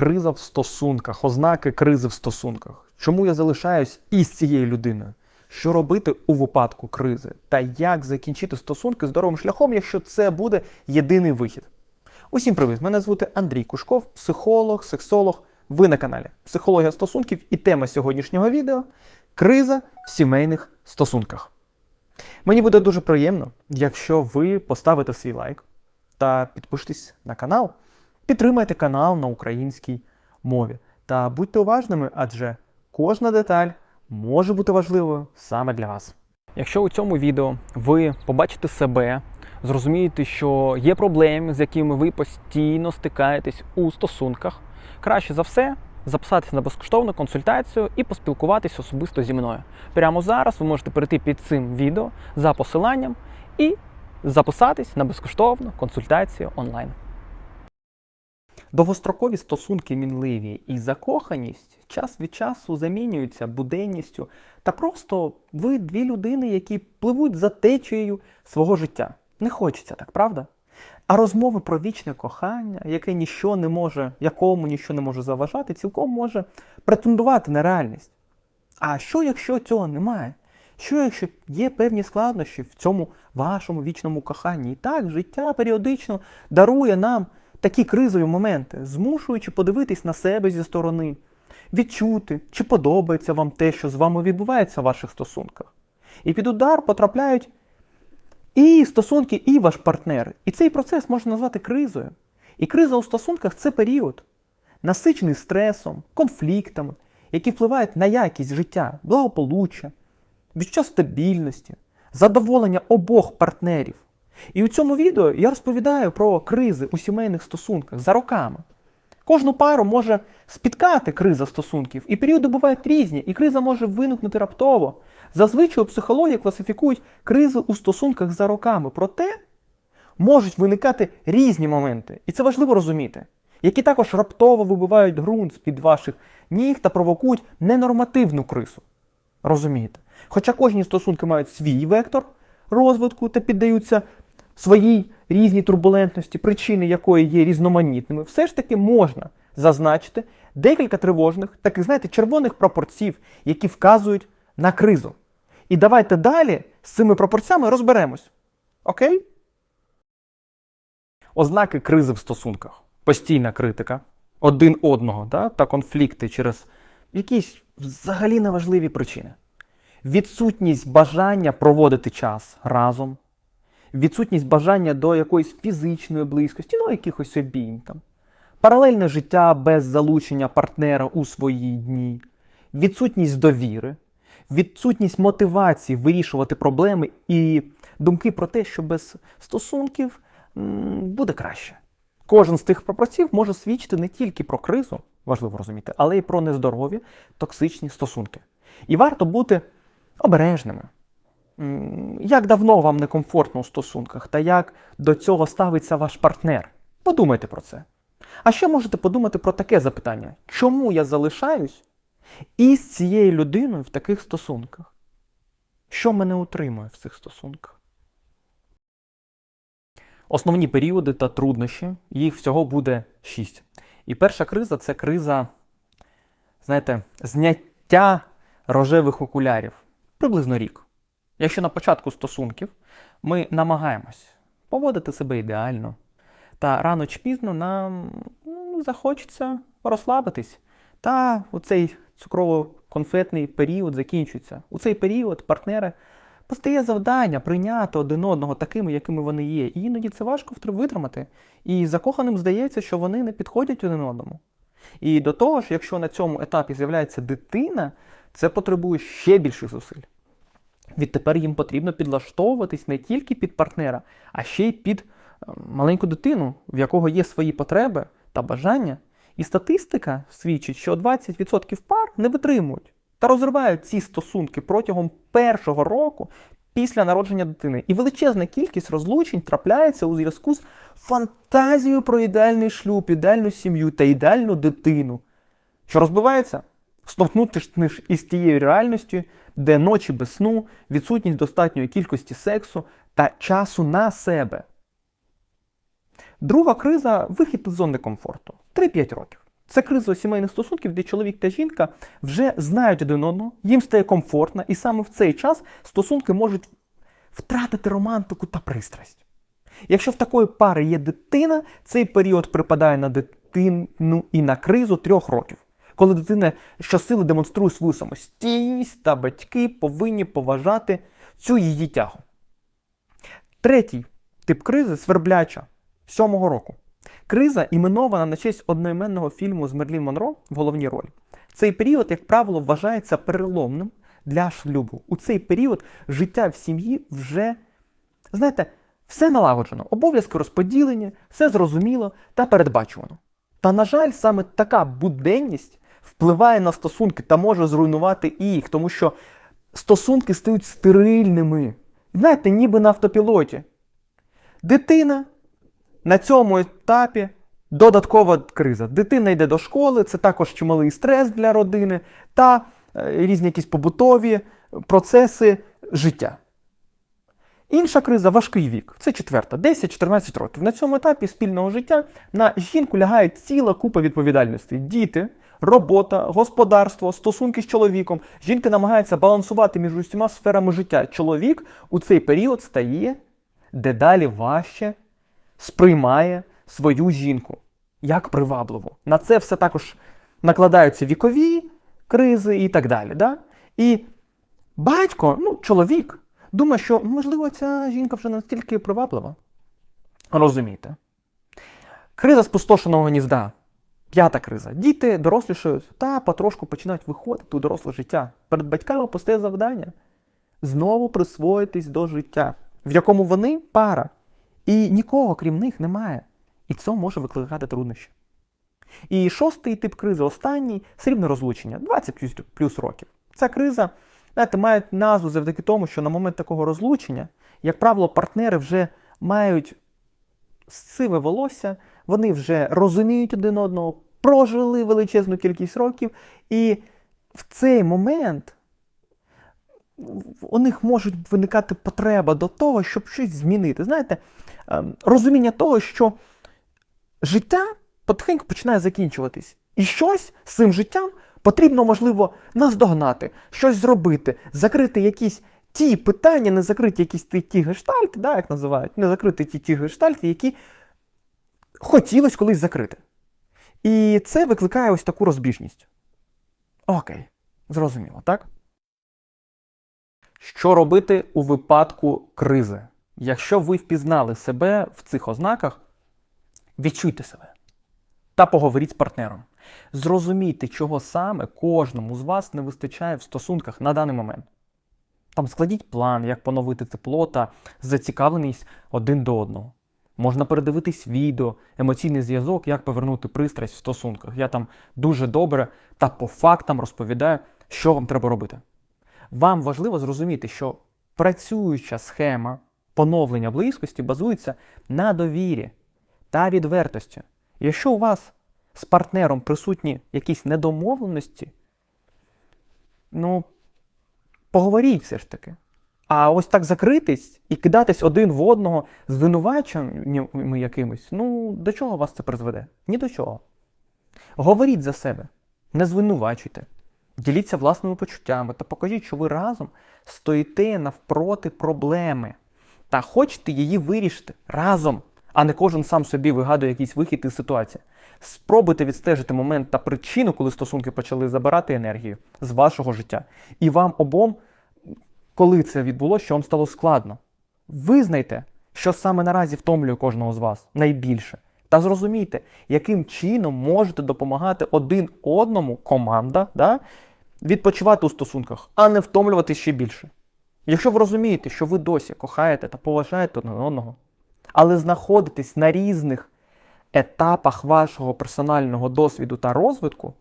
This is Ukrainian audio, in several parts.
криза в стосунках, ознаки кризи в стосунках. Чому я залишаюсь із цією людиною? Що робити у випадку кризи? Та як закінчити стосунки здоровим шляхом, якщо це буде єдиний вихід? Усім привіт! Мене звати Андрій Кушков, психолог, сексолог. Ви на каналі Психологія стосунків і тема сьогоднішнього відео криза в сімейних стосунках. Мені буде дуже приємно, якщо ви поставите свій лайк та підпишитесь на канал. Підтримайте канал на українській мові. Та будьте уважними, адже кожна деталь може бути важливою саме для вас. Якщо у цьому відео ви побачите себе, зрозумієте, що є проблеми, з якими ви постійно стикаєтесь у стосунках, краще за все записатися на безкоштовну консультацію і поспілкуватися особисто зі мною. Прямо зараз ви можете перейти під цим відео за посиланням і записатись на безкоштовну консультацію онлайн. Довгострокові стосунки мінливі і закоханість час від часу замінюються буденністю та просто ви дві людини, які пливуть за течією свого життя. Не хочеться так, правда? А розмови про вічне кохання, яке ніщо не може, якому ніщо не може заважати, цілком може претендувати на реальність. А що, якщо цього немає? Що, якщо є певні складнощі в цьому вашому вічному коханні? І так, життя періодично дарує нам такі кризові моменти, змушуючи подивитись на себе зі сторони, відчути, чи подобається вам те, що з вами відбувається в ваших стосунках. І під удар потрапляють і стосунки, і ваш партнер. І цей процес можна назвати кризою. І криза у стосунках це період, насичений стресом, конфліктами, які впливають на якість життя, благополуччя, відчуття стабільності, задоволення обох партнерів. І у цьому відео я розповідаю про кризи у сімейних стосунках за роками. Кожну пару може спіткати криза стосунків, і періоди бувають різні, і криза може виникнути раптово. Зазвичай у психології класифікують кризи у стосунках за роками. Проте можуть виникати різні моменти, і це важливо розуміти, які також раптово вибивають ґрунт з-під ваших ніг та провокують ненормативну кризу. Розумієте? Хоча кожні стосунки мають свій вектор розвитку та піддаються своїй різній турбулентності, причини якої є різноманітними, все ж таки можна зазначити декілька тривожних, таких, знаєте, червоних пропорцій, які вказують на кризу. І давайте далі з цими пропорціями розберемось. Окей? Ознаки кризи в стосунках. Постійна критика один одного да, та конфлікти через якісь взагалі неважливі причини. Відсутність бажання проводити час разом, відсутність бажання до якоїсь фізичної близькості, ну якихось обійм там. Паралельне життя без залучення партнера у свої дні, відсутність довіри, відсутність мотивації вирішувати проблеми і думки про те, що без стосунків буде краще. Кожен з тих пропорцій може свідчити не тільки про кризу, важливо розуміти, але й про нездорові токсичні стосунки. І варто бути обережними. Як давно вам некомфортно у стосунках, та як до цього ставиться ваш партнер? Подумайте про це. А ще можете подумати про таке запитання: чому я залишаюсь із цією людиною в таких стосунках? Що мене утримує в цих стосунках? Основні періоди та труднощі, їх всього буде шість. І перша криза це криза, знаєте, зняття рожевих окулярів. Приблизно рік. Якщо на початку стосунків ми намагаємось поводити себе ідеально, та рано чи пізно нам ну, захочеться розслабитись. Та у цей цукрово-конфетний період закінчується. У цей період партнери постає завдання прийняти один одного такими, якими вони є. І іноді це важко витримати. І закоханим здається, що вони не підходять один одному. І до того ж, якщо на цьому етапі з'являється дитина, це потребує ще більших зусиль. Відтепер їм потрібно підлаштовуватись не тільки під партнера, а ще й під е, маленьку дитину, в якого є свої потреби та бажання. І статистика свідчить, що 20% пар не витримують та розривають ці стосунки протягом першого року після народження дитини. І величезна кількість розлучень трапляється у зв'язку з фантазією про ідеальний шлюб, ідеальну сім'ю та ідеальну дитину, що розбивається стовкнутися із тією реальністю, де ночі без сну, відсутність достатньої кількості сексу та часу на себе. Друга криза вихід із зони комфорту. 3-5 років. Це криза сімейних стосунків, де чоловік та жінка вже знають один одного, їм стає комфортно, і саме в цей час стосунки можуть втратити романтику та пристрасть. Якщо в такої пари є дитина, цей період припадає на дитину і на кризу трьох років, коли дитина щосили демонструє свою самостійність та батьки повинні поважати цю її тягу. Третій тип кризи свербляча сьомого року. Криза іменована на честь одноіменного фільму з Мерлін Монро в головній ролі. Цей період, як правило, вважається переломним для шлюбу. У цей період життя в сім'ї вже, знаєте, все налагоджено, обов'язки розподілені, все зрозуміло та передбачувано. Та, на жаль, саме така буденність впливає на стосунки та може зруйнувати їх, тому що стосунки стають стерильними. Знаєте, ніби на автопілоті. Дитина на цьому етапі додаткова криза. Дитина йде до школи, це також чималий стрес для родини та е, різні якісь побутові процеси життя. Інша криза важкий вік. Це четверта, 10-14 років. На цьому етапі спільного життя на жінку лягає ціла купа відповідальностей. Діти, робота, господарство, стосунки з чоловіком. Жінка намагається балансувати між усіма сферами життя. Чоловік у цей період стає дедалі важче сприймає свою жінку як привабливу. На це все також накладаються вікові кризи і так далі. Да? І батько, ну, чоловік, думає, що, можливо, ця жінка вже настільки приваблива. Розумієте? Криза спустошеного гнізда. П'ята криза. Діти дорослішають та потрошку починають виходити у доросле життя. Перед батьками постає завдання знову присвоїтись до життя, в якому вони пара. І нікого, крім них, немає. І це може викликати труднощі. І шостий тип кризи, останній срібне розлучення 20 плюс, плюс років. Ця криза, знаєте, має назву завдяки тому, що на момент такого розлучення, як правило, партнери вже мають сиве волосся, вони вже розуміють один одного, прожили величезну кількість років, і в цей момент у них може виникати потреба до того, щоб щось змінити. Знаєте, ем, розуміння того, що життя потихеньку починає закінчуватись. І щось з цим життям потрібно, можливо, наздогнати, щось зробити, закрити якісь ті питання, не закриті якісь ті, ті гештальти, да, як називають, не закрити ті ті гештальти, які хотілося колись закрити. І це викликає ось таку розбіжність. Окей, зрозуміло, так? Що робити у випадку кризи? Якщо ви впізнали себе в цих ознаках, відчуйте себе та поговоріть з партнером. Зрозумійте, чого саме кожному з вас не вистачає в стосунках на даний момент. Там складіть план, як поновити тепло та зацікавленість один до одного. Можна передивитись відео, емоційний зв'язок, як повернути пристрасть в стосунках. Я там дуже добре та по фактам розповідаю, що вам треба робити. Вам важливо зрозуміти, що працююча схема поновлення близькості базується на довірі та відвертості. Якщо у вас з партнером присутні якісь недомовленості, ну, поговоріть все ж таки. А ось так закритись і кидатись один в одного звинуваченнями якимось, ну, до чого вас це призведе? Ні до чого. Говоріть за себе, не звинувачуйте. Діліться власними почуттями та покажіть, що ви разом стоїте навпроти проблеми та хочете її вирішити разом, а не кожен сам собі вигадує якийсь вихід із ситуації. Спробуйте відстежити момент та причину, коли стосунки почали забирати енергію з вашого життя. І вам обом, коли це відбулося, що вам стало складно. Визнайте, що саме наразі втомлює кожного з вас найбільше. Та зрозумійте, яким чином можете допомагати один одному, команда, да, відпочивати у стосунках, а не втомлювати ще більше. Якщо ви розумієте, що ви досі кохаєте та поважаєте один одного, але знаходитесь на різних етапах вашого персонального досвіду та розвитку,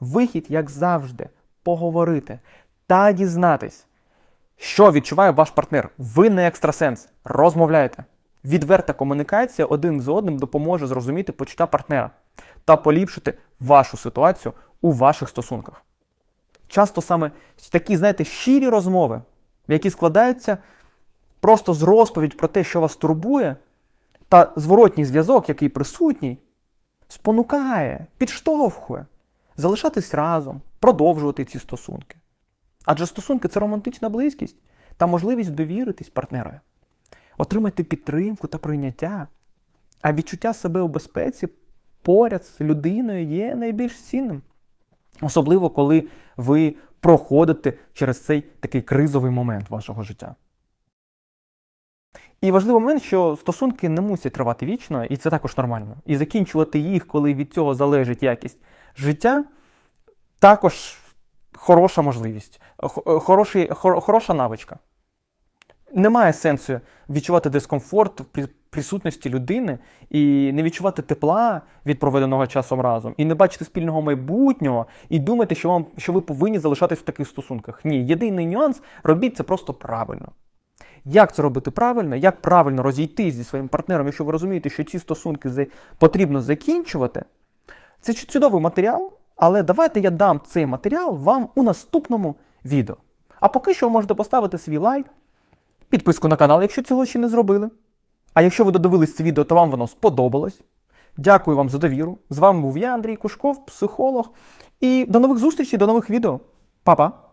вихід, як завжди, поговорити та дізнатись, що відчуває ваш партнер. Ви не екстрасенс. Розмовляйте. Відверта комунікація один з одним допоможе зрозуміти почуття партнера та поліпшити вашу ситуацію у ваших стосунках. Часто саме такі, знаєте, щирі розмови, які складаються просто з розповідь про те, що вас турбує, та зворотній зв'язок, який присутній, спонукає, підштовхує залишатись разом, продовжувати ці стосунки. Адже стосунки це романтична близькість та можливість довіритись партнерові, отримати підтримку та прийняття. А відчуття себе у безпеці поряд з людиною є найбільш цінним. Особливо, коли ви проходите через цей такий кризовий момент вашого життя. І важливий момент, що стосунки не мусять тривати вічно, і це також нормально. І закінчувати їх, коли від цього залежить якість життя, також хороша можливість, хороший, хор- хороша навичка. Немає сенсу відчувати дискомфорт в присутності людини і не відчувати тепла від проведеного часом разом, і не бачити спільного майбутнього, і думати, що вам що ви повинні залишатись в таких стосунках. Ні, єдиний нюанс робіть це просто правильно. Як це робити правильно? Як правильно розійтись зі своїм партнером, якщо ви розумієте, що ці стосунки потрібно закінчувати? Це чудовий матеріал, але давайте я дам цей матеріал вам у наступному відео. А поки що ви можете поставити свій лайк, підписку на канал, якщо цього ще не зробили. А якщо ви додивились це відео, то вам воно сподобалось. Дякую вам за довіру. З вами був я, Андрій Кушков, психолог. І до нових зустрічей, до нових відео. Па-па!